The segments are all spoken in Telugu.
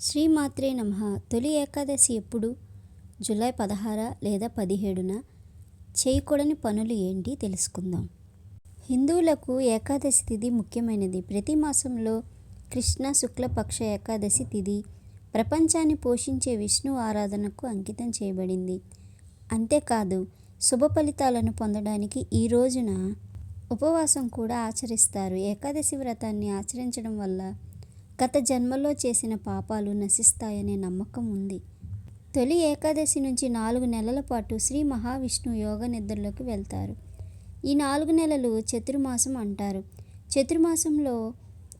శ్రీమాత్రే నమ. తొలి ఏకాదశి ఎప్పుడు? జూలై పదహార లేదా పదిహేడున? చేయకూడని పనులు ఏంటి? తెలుసుకుందాం. హిందువులకు ఏకాదశి తిథి ముఖ్యమైనది. ప్రతి మాసంలో కృష్ణ శుక్లపక్ష ఏకాదశి తిథి ప్రపంచాన్ని పోషించే విష్ణు ఆరాధనకు అంకితం చేయబడింది. అంతేకాదు శుభ ఫలితాలను పొందడానికి ఈ రోజున ఉపవాసం కూడా ఆచరిస్తారు. ఏకాదశి వ్రతాన్ని ఆచరించడం వల్ల గత జన్మలో చేసిన పాపాలు నశిస్తాయనే నమ్మకం ఉంది. తొలి ఏకాదశి నుంచి నాలుగు నెలల పాటు శ్రీ మహావిష్ణువు యోగ నిద్రలోకి వెళ్తారు. ఈ నాలుగు నెలలు చతుర్మాసం అంటారు. చతుర్మాసంలో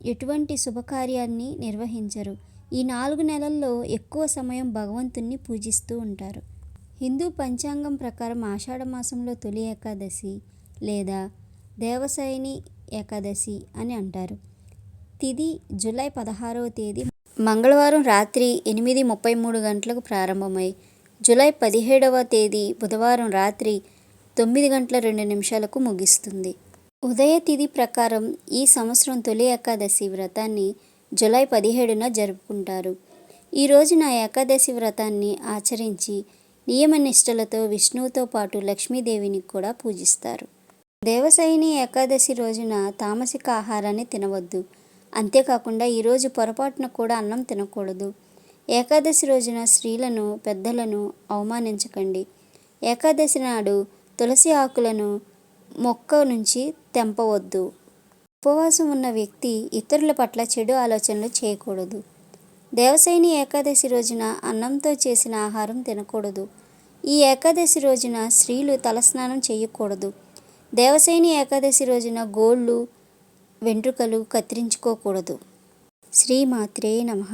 ఎటువంటి శుభకార్యాన్ని నిర్వహించరు. ఈ నాలుగు నెలల్లో ఎక్కువ సమయం భగవంతుణ్ణి పూజిస్తూ ఉంటారు. హిందూ పంచాంగం ప్రకారం ఆషాఢ మాసంలో తొలి ఏకాదశి లేదా దేవసైని ఏకాదశి అని అంటారు. తిది జూలై పదహారవ తేదీ. మంగళవారం రాత్రి ఎనిమిది ముప్పై మూడు గంటలకు ప్రారంభమై జూలై పదిహేడవ తేదీ బుధవారం రాత్రి తొమ్మిది గంటల రెండు నిమిషాలకు ముగిస్తుంది. ఉదయ తిథి ప్రకారం ఈ సంవత్సరం తొలి ఏకాదశి వ్రతాన్ని జూలై పదిహేడున జరుపుకుంటారు. ఈ రోజున ఏకాదశి వ్రతాన్ని ఆచరించి నియమనిష్టలతో విష్ణువుతో పాటు లక్ష్మీదేవిని కూడా పూజిస్తారు. దేవసైని ఏకాదశి రోజున తామసిక ఆహారాన్ని తినవద్దు. అంతేకాకుండా ఈరోజు పొరపాటున కూడా అన్నం తినకూడదు. ఏకాదశి రోజున స్త్రీలను పెద్దలను అవమానించకండి. ఏకాదశి నాడు తులసి ఆకులను మొక్క నుంచి తెంపవద్దు. ఉపవాసం ఉన్న వ్యక్తి ఇతరుల పట్ల చెడు ఆలోచనలు చేయకూడదు. దేవసైని ఏకాదశి రోజున అన్నంతో చేసిన ఆహారం తినకూడదు. ఈ ఏకాదశి రోజున స్త్రీలు తలస్నానం చేయకూడదు. దేవసైని ఏకాదశి రోజున గోళ్ళు వెంట్రుకలు కత్తిరించుకోకూడదు. శ్రీమాత్రే నమః.